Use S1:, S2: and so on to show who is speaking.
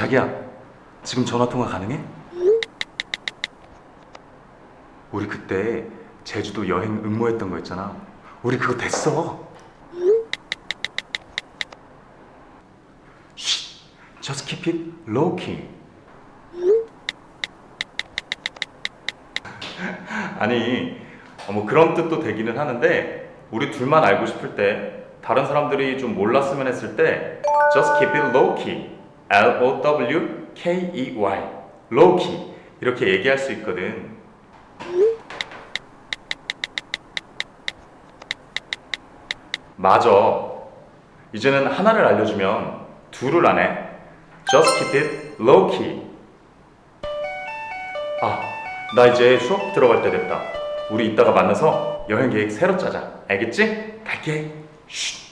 S1: 자기야, 지금 전화 통화 가능해? 우리 그때 제주도 여행 응모했던 거 있잖아. 우리 그거 됐어. 쉿, just keep it low key. 아니, 어, 뭐 그런 뜻도 되기는 하는데 우리 둘만 알고 싶을 때 다른 사람들이 좀 몰랐으면 했을 때 just keep it low key, E Y, low key 이렇게 얘기할 수 있거든. 맞아. 이제는 하나를 알려주면 둘을 안 해. Just keep it low key. 아, 나 이제 수업 들어갈 때 됐다. 우리 이따가 만나서 여행 계획 새로 짜자. 알겠지? 갈게. 쉿.